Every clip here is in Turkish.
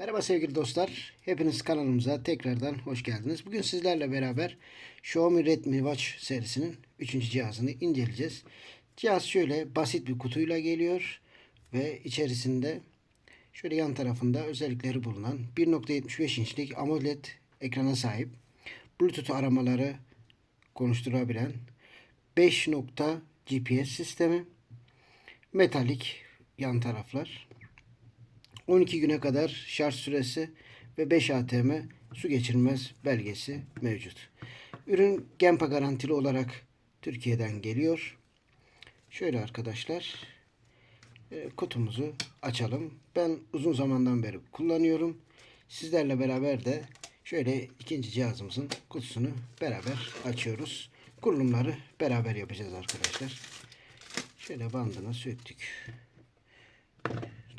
Merhaba sevgili dostlar. Hepiniz kanalımıza tekrardan hoş geldiniz. Bugün sizlerle beraber Xiaomi Redmi Watch serisinin 3. cihazını inceleyeceğiz. Cihaz şöyle basit bir kutuyla geliyor ve içerisinde şöyle yan tarafında özellikleri bulunan 1.75 inçlik AMOLED ekrana sahip. Bluetooth aramaları konuşturabilen 5 nokta GPS sistemi, metalik yan taraflar, 12 güne kadar şarj süresi ve 5 ATM su geçirmez belgesi mevcut. Ürün Gempa garantili olarak Türkiye'den geliyor. Şöyle arkadaşlar e, kutumuzu açalım. Ben uzun zamandan beri kullanıyorum. Sizlerle beraber de şöyle ikinci cihazımızın kutusunu beraber açıyoruz. Kurulumları beraber yapacağız arkadaşlar. Şöyle bandına söktük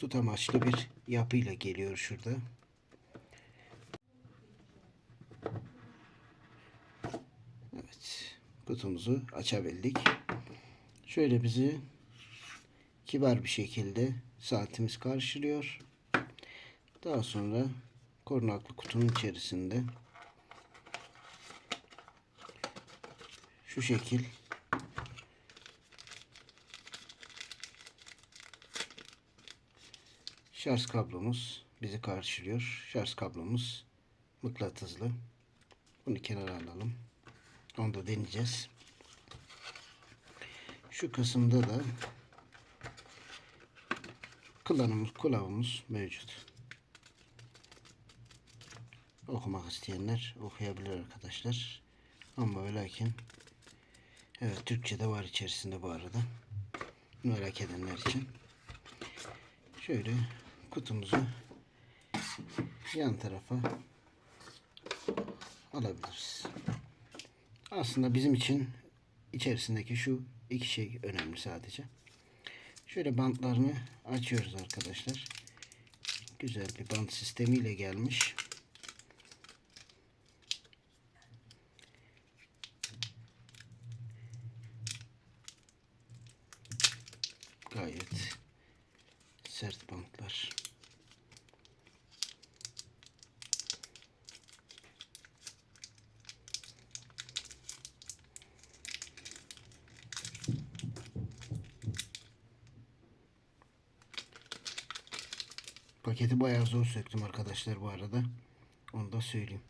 tutamaçlı bir yapıyla geliyor şurada. Evet. Kutumuzu açabildik. Şöyle bizi kibar bir şekilde saatimiz karşılıyor. Daha sonra korunaklı kutunun içerisinde şu şekil Şarj kablomuz bizi karşılıyor. Şarj kablomuz mıknatıslı. Bunu kenara alalım. Onu da deneyeceğiz. Şu kısımda da kullanımız kılavuzumuz mevcut. Okumak isteyenler okuyabilir arkadaşlar. Ama ve evet Türkçe de var içerisinde bu arada. Merak edenler için. Şöyle kutumuzu yan tarafa alabiliriz. Aslında bizim için içerisindeki şu iki şey önemli sadece. Şöyle bantlarını açıyoruz arkadaşlar. Güzel bir bant sistemiyle gelmiş. Paketi bayağı zor söktüm arkadaşlar bu arada. Onu da söyleyeyim.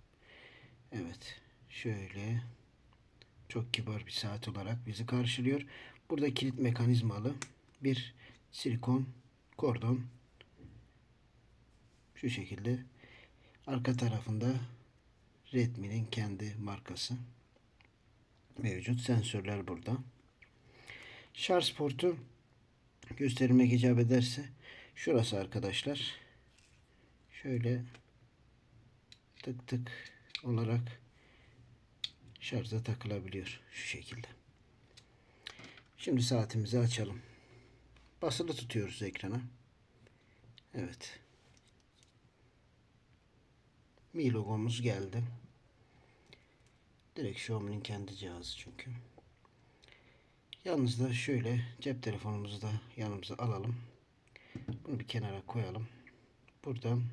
Evet. Şöyle çok kibar bir saat olarak bizi karşılıyor. Burada kilit mekanizmalı bir silikon kordon şu şekilde arka tarafında Redmi'nin kendi markası mevcut sensörler burada şarj portu göstermek icap ederse şurası arkadaşlar şöyle tık tık olarak şarja takılabiliyor şu şekilde şimdi saatimizi açalım basılı tutuyoruz ekrana. Evet. Mi logomuz geldi. Direkt Xiaomi'nin kendi cihazı çünkü. Yalnız da şöyle cep telefonumuzu da yanımıza alalım. Bunu bir kenara koyalım. Buradan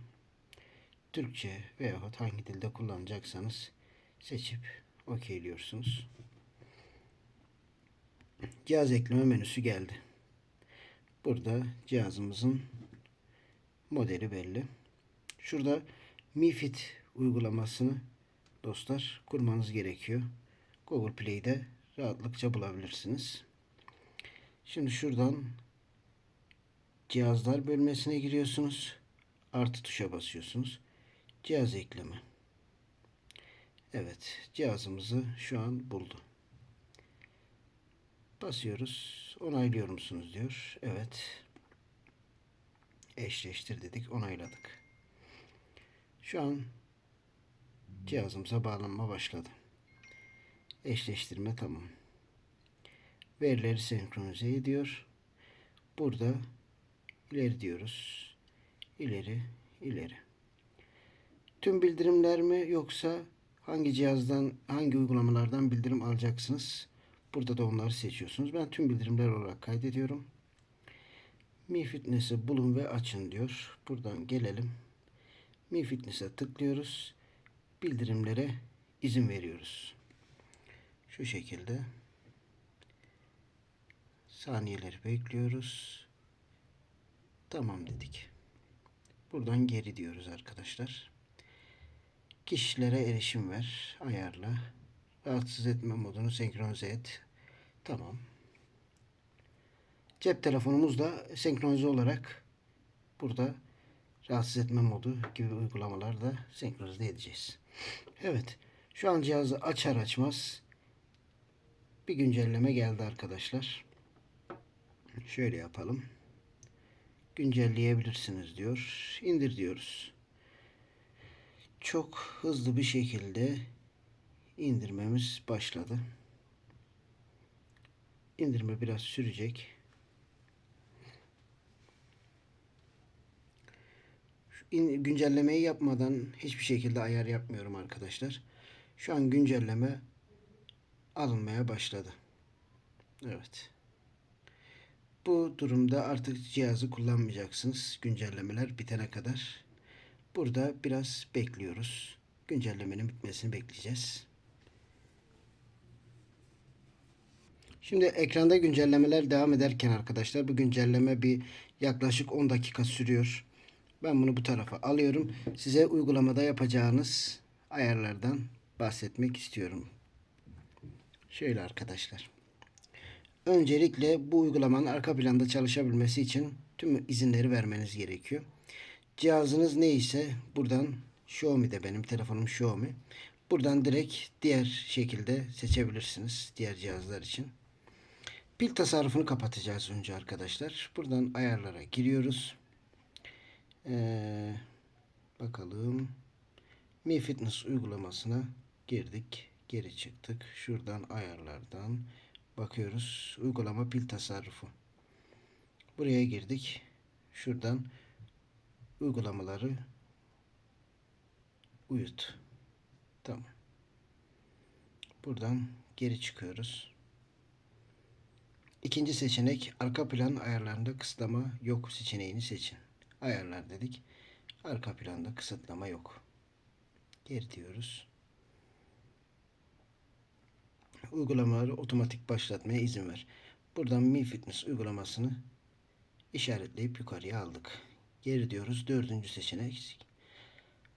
Türkçe veyahut hangi dilde kullanacaksanız seçip okeyliyorsunuz. Cihaz ekleme menüsü geldi. Burada cihazımızın modeli belli. Şurada Mi Fit uygulamasını dostlar kurmanız gerekiyor. Google Play'de rahatlıkça bulabilirsiniz. Şimdi şuradan cihazlar bölmesine giriyorsunuz. Artı tuşa basıyorsunuz. Cihaz ekleme. Evet, cihazımızı şu an buldu. Basıyoruz. Onaylıyor musunuz diyor. Evet. Eşleştir dedik. Onayladık. Şu an cihazımıza bağlanma başladı. Eşleştirme tamam. Verileri senkronize ediyor. Burada ileri diyoruz. İleri, ileri. Tüm bildirimler mi yoksa hangi cihazdan, hangi uygulamalardan bildirim alacaksınız? Burada da onları seçiyorsunuz. Ben tüm bildirimler olarak kaydediyorum. Mi Fitness'i bulun ve açın diyor. Buradan gelelim. Mi Fitness'e tıklıyoruz. Bildirimlere izin veriyoruz. Şu şekilde saniyeleri bekliyoruz. Tamam dedik. Buradan geri diyoruz arkadaşlar. Kişilere erişim ver. Ayarla. Rahatsız etme modunu senkronize et. Tamam. Cep telefonumuzla senkronize olarak burada rahatsız etme modu gibi uygulamalar da senkronize edeceğiz. Evet. Şu an cihazı açar açmaz bir güncelleme geldi arkadaşlar. Şöyle yapalım. Güncelleyebilirsiniz diyor. İndir diyoruz. Çok hızlı bir şekilde indirmemiz başladı. İndirme biraz sürecek. Güncellemeyi yapmadan hiçbir şekilde ayar yapmıyorum arkadaşlar. Şu an güncelleme alınmaya başladı. Evet. Bu durumda artık cihazı kullanmayacaksınız güncellemeler bitene kadar. Burada biraz bekliyoruz. Güncellemenin bitmesini bekleyeceğiz. Şimdi ekranda güncellemeler devam ederken arkadaşlar bu güncelleme bir yaklaşık 10 dakika sürüyor. Ben bunu bu tarafa alıyorum. Size uygulamada yapacağınız ayarlardan bahsetmek istiyorum. Şöyle arkadaşlar. Öncelikle bu uygulamanın arka planda çalışabilmesi için tüm izinleri vermeniz gerekiyor. Cihazınız neyse buradan Xiaomi'de benim telefonum Xiaomi. Buradan direkt diğer şekilde seçebilirsiniz diğer cihazlar için. Pil tasarrufunu kapatacağız önce arkadaşlar. Buradan ayarlara giriyoruz. Ee, bakalım. Mi Fitness uygulamasına girdik. Geri çıktık. Şuradan ayarlardan bakıyoruz. Uygulama pil tasarrufu. Buraya girdik. Şuradan uygulamaları uyut. Tamam. Buradan geri çıkıyoruz. İkinci seçenek arka plan ayarlarında kısıtlama yok seçeneğini seçin. Ayarlar dedik. Arka planda kısıtlama yok. Geri diyoruz. Uygulamaları otomatik başlatmaya izin ver. Buradan Mi Fitness uygulamasını işaretleyip yukarıya aldık. Geri diyoruz. Dördüncü seçenek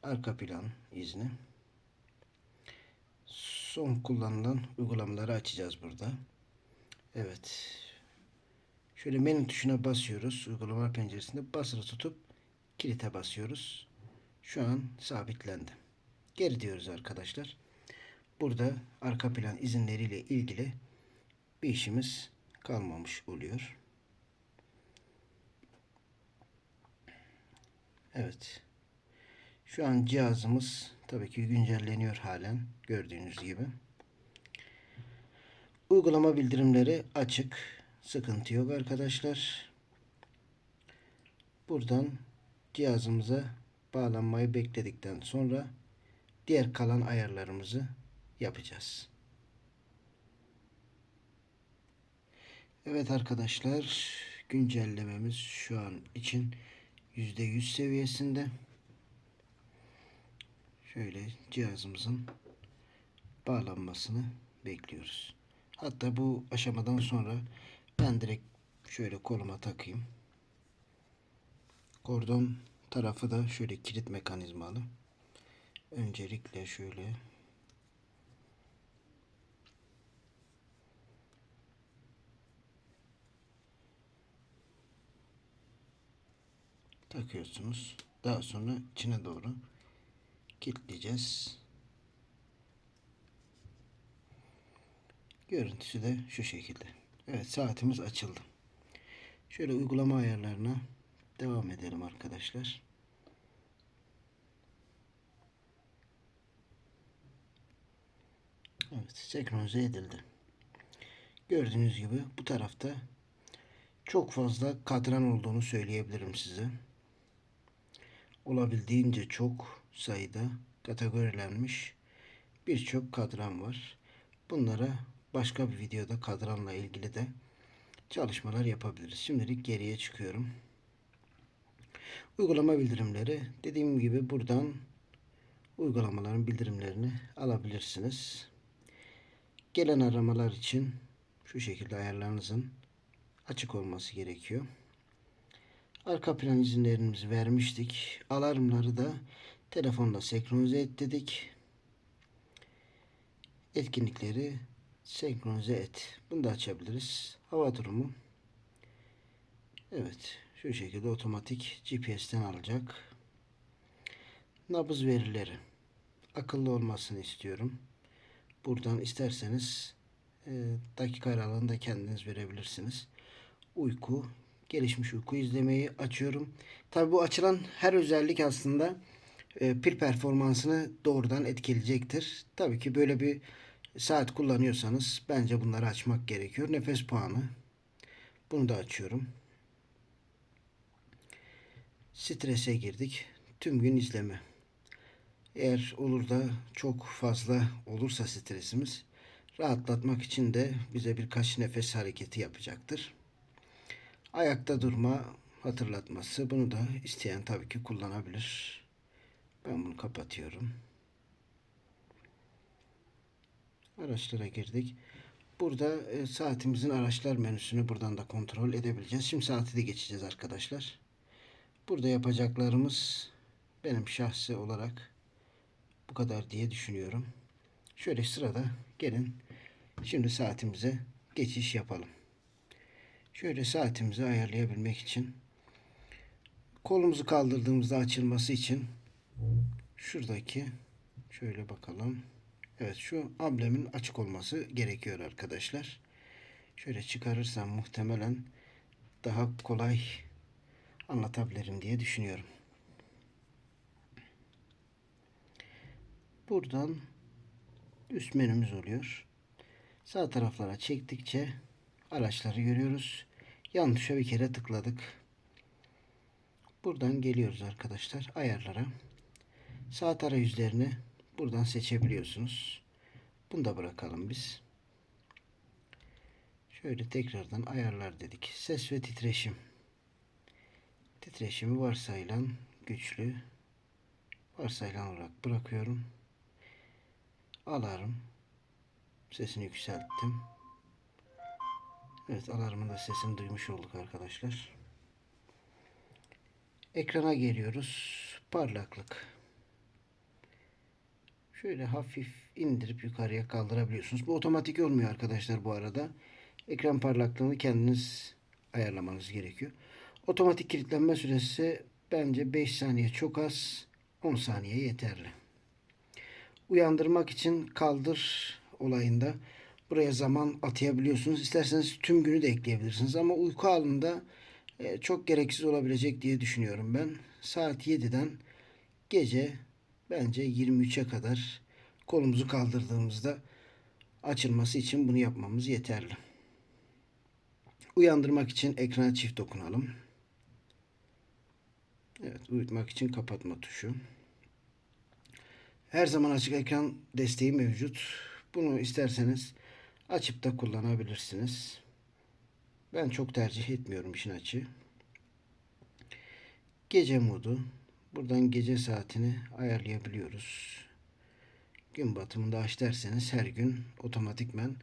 arka plan izni. Son kullanılan uygulamaları açacağız burada. Evet. Şöyle menü tuşuna basıyoruz. Uygulama penceresinde basılı tutup kilite basıyoruz. Şu an sabitlendi. Geri diyoruz arkadaşlar. Burada arka plan izinleriyle ilgili bir işimiz kalmamış oluyor. Evet. Şu an cihazımız tabii ki güncelleniyor halen gördüğünüz gibi. Uygulama bildirimleri açık. Sıkıntı yok arkadaşlar. Buradan cihazımıza bağlanmayı bekledikten sonra diğer kalan ayarlarımızı yapacağız. Evet arkadaşlar güncellememiz şu an için %100 seviyesinde. Şöyle cihazımızın bağlanmasını bekliyoruz. Hatta bu aşamadan sonra ben direkt şöyle koluma takayım. Kordon tarafı da şöyle kilit mekanizmalı. Öncelikle şöyle takıyorsunuz. Daha sonra içine doğru kilitleyeceğiz. Görüntüsü de şu şekilde. Evet saatimiz açıldı. Şöyle uygulama ayarlarına devam edelim arkadaşlar. Evet senkronize edildi. Gördüğünüz gibi bu tarafta çok fazla kadran olduğunu söyleyebilirim size. Olabildiğince çok sayıda kategorilenmiş birçok kadran var. Bunlara başka bir videoda kadranla ilgili de çalışmalar yapabiliriz. Şimdilik geriye çıkıyorum. Uygulama bildirimleri. Dediğim gibi buradan uygulamaların bildirimlerini alabilirsiniz. Gelen aramalar için şu şekilde ayarlarınızın açık olması gerekiyor. Arka plan izinlerimizi vermiştik. Alarmları da telefonla senkronize et dedik. Etkinlikleri senkronize et. Bunu da açabiliriz. Hava durumu. Evet. Şu şekilde otomatik GPS'ten alacak. Nabız verileri. Akıllı olmasını istiyorum. Buradan isterseniz e, dakika aralığında kendiniz verebilirsiniz. Uyku, gelişmiş uyku izlemeyi açıyorum. Tabi bu açılan her özellik aslında e, pil performansını doğrudan etkileyecektir. Tabii ki böyle bir saat kullanıyorsanız bence bunları açmak gerekiyor. Nefes puanı. Bunu da açıyorum. Strese girdik. Tüm gün izleme. Eğer olur da çok fazla olursa stresimiz rahatlatmak için de bize birkaç nefes hareketi yapacaktır. Ayakta durma hatırlatması. Bunu da isteyen tabii ki kullanabilir. Ben bunu kapatıyorum. Araçlara girdik. Burada e, saatimizin araçlar menüsünü buradan da kontrol edebileceğiz. Şimdi saati de geçeceğiz arkadaşlar. Burada yapacaklarımız benim şahsi olarak bu kadar diye düşünüyorum. Şöyle sırada gelin şimdi saatimize geçiş yapalım. Şöyle saatimizi ayarlayabilmek için kolumuzu kaldırdığımızda açılması için şuradaki şöyle bakalım. Evet şu amblemin açık olması gerekiyor arkadaşlar. Şöyle çıkarırsam muhtemelen daha kolay anlatabilirim diye düşünüyorum. Buradan üst menümüz oluyor. Sağ taraflara çektikçe araçları görüyoruz. Yan tuşa bir kere tıkladık. Buradan geliyoruz arkadaşlar ayarlara. Saat arayüzlerini buradan seçebiliyorsunuz. Bunu da bırakalım biz. Şöyle tekrardan ayarlar dedik. Ses ve titreşim. Titreşimi varsayılan güçlü varsayılan olarak bırakıyorum. Alarm sesini yükselttim. Evet alarmın da sesini duymuş olduk arkadaşlar. Ekrana geliyoruz. Parlaklık. Şöyle hafif indirip yukarıya kaldırabiliyorsunuz. Bu otomatik olmuyor arkadaşlar bu arada. Ekran parlaklığını kendiniz ayarlamanız gerekiyor. Otomatik kilitlenme süresi bence 5 saniye çok az. 10 saniye yeterli. Uyandırmak için kaldır olayında buraya zaman atayabiliyorsunuz. İsterseniz tüm günü de ekleyebilirsiniz ama uyku halinde e, çok gereksiz olabilecek diye düşünüyorum ben. Saat 7'den gece bence 23'e kadar kolumuzu kaldırdığımızda açılması için bunu yapmamız yeterli. Uyandırmak için ekrana çift dokunalım. Evet, uyutmak için kapatma tuşu. Her zaman açık ekran desteği mevcut. Bunu isterseniz açıp da kullanabilirsiniz. Ben çok tercih etmiyorum işin açığı. Gece modu. Buradan gece saatini ayarlayabiliyoruz. Gün batımında aç derseniz her gün otomatikmen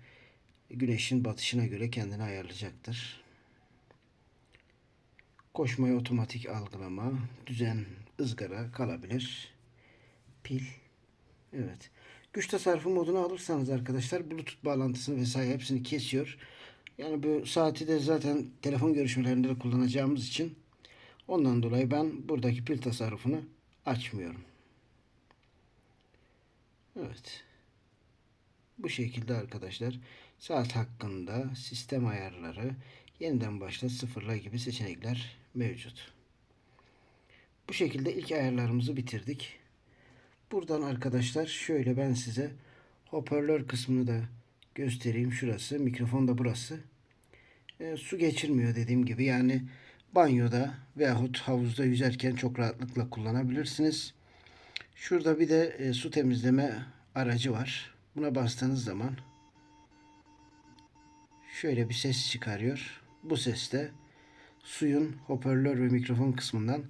güneşin batışına göre kendini ayarlayacaktır. Koşmayı otomatik algılama, düzen, ızgara kalabilir. Pil. Evet. Güç tasarrufu modunu alırsanız arkadaşlar Bluetooth bağlantısını vesaire hepsini kesiyor. Yani bu saati de zaten telefon görüşmelerinde de kullanacağımız için ondan dolayı ben buradaki pil tasarrufunu açmıyorum. Evet. Bu şekilde arkadaşlar saat hakkında sistem ayarları yeniden başla sıfırla gibi seçenekler mevcut. Bu şekilde ilk ayarlarımızı bitirdik. Buradan arkadaşlar şöyle ben size hoparlör kısmını da göstereyim. Şurası mikrofon da burası. E, su geçirmiyor dediğim gibi yani banyoda veyahut havuzda yüzerken çok rahatlıkla kullanabilirsiniz. Şurada bir de e, su temizleme aracı var. Buna bastığınız zaman şöyle bir ses çıkarıyor. Bu ses de suyun hoparlör ve mikrofon kısmından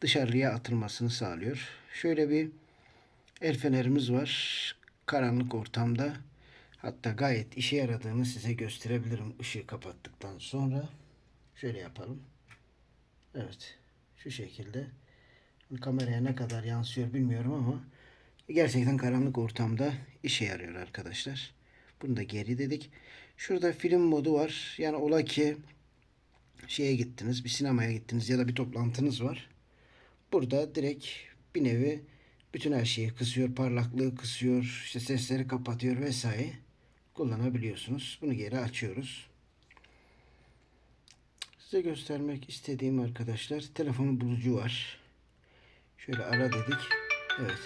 dışarıya atılmasını sağlıyor. Şöyle bir el fenerimiz var. Karanlık ortamda hatta gayet işe yaradığını size gösterebilirim ışığı kapattıktan sonra. Şöyle yapalım. Evet. Şu şekilde. Kameraya ne kadar yansıyor bilmiyorum ama gerçekten karanlık ortamda işe yarıyor arkadaşlar. Bunu da geri dedik. Şurada film modu var. Yani ola ki şeye gittiniz, bir sinemaya gittiniz ya da bir toplantınız var. Burada direkt bir nevi bütün her şeyi kısıyor, parlaklığı kısıyor, işte sesleri kapatıyor vesaire kullanabiliyorsunuz. Bunu geri açıyoruz. Size göstermek istediğim arkadaşlar telefon bulucu var. Şöyle ara dedik. Evet.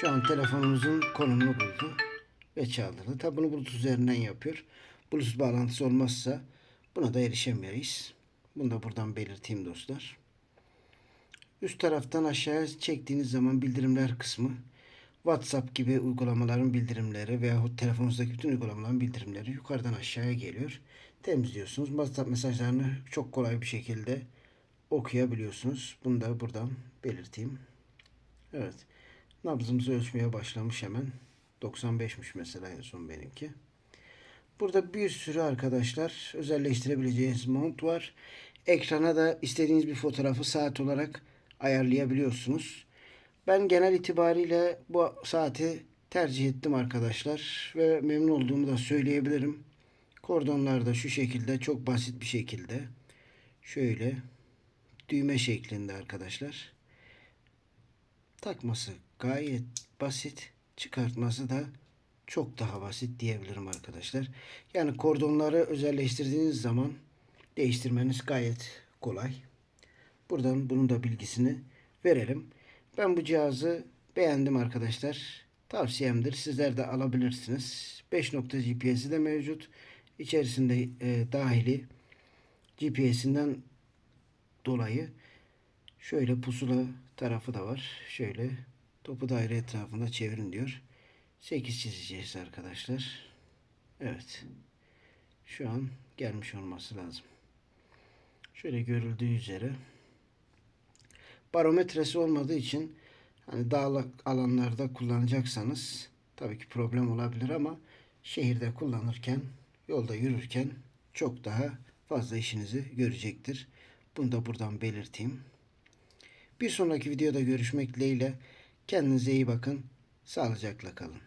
Şu an telefonumuzun konumunu buldu ve çaldırdı. Tabi bunu Bluetooth üzerinden yapıyor. Bluetooth bağlantısı olmazsa buna da erişemeyiz. Bunu da buradan belirteyim dostlar. Üst taraftan aşağıya çektiğiniz zaman bildirimler kısmı WhatsApp gibi uygulamaların bildirimleri veyahut telefonunuzdaki bütün uygulamaların bildirimleri yukarıdan aşağıya geliyor. Temizliyorsunuz. WhatsApp mesajlarını çok kolay bir şekilde okuyabiliyorsunuz. Bunu da buradan belirteyim. Evet. Nabzımızı ölçmeye başlamış hemen. 95'miş mesela en son benimki. Burada bir sürü arkadaşlar özelleştirebileceğiniz mount var. Ekrana da istediğiniz bir fotoğrafı saat olarak ayarlayabiliyorsunuz. Ben genel itibariyle bu saati tercih ettim arkadaşlar ve memnun olduğumu da söyleyebilirim. Kordonlar da şu şekilde çok basit bir şekilde şöyle düğme şeklinde arkadaşlar. Takması gayet basit, çıkartması da çok daha basit diyebilirim arkadaşlar. Yani kordonları özelleştirdiğiniz zaman değiştirmeniz gayet kolay. Buradan bunun da bilgisini verelim. Ben bu cihazı beğendim arkadaşlar. Tavsiyemdir. Sizler de alabilirsiniz. 5 nokta GPS'i de mevcut. İçerisinde e, dahili GPS'inden dolayı şöyle pusula tarafı da var. Şöyle topu daire etrafında çevirin diyor. 8 çizeceğiz arkadaşlar. Evet. Şu an gelmiş olması lazım. Şöyle görüldüğü üzere barometresi olmadığı için hani dağlık alanlarda kullanacaksanız tabii ki problem olabilir ama şehirde kullanırken yolda yürürken çok daha fazla işinizi görecektir. Bunu da buradan belirteyim. Bir sonraki videoda görüşmek dileğiyle kendinize iyi bakın. Sağlıcakla kalın.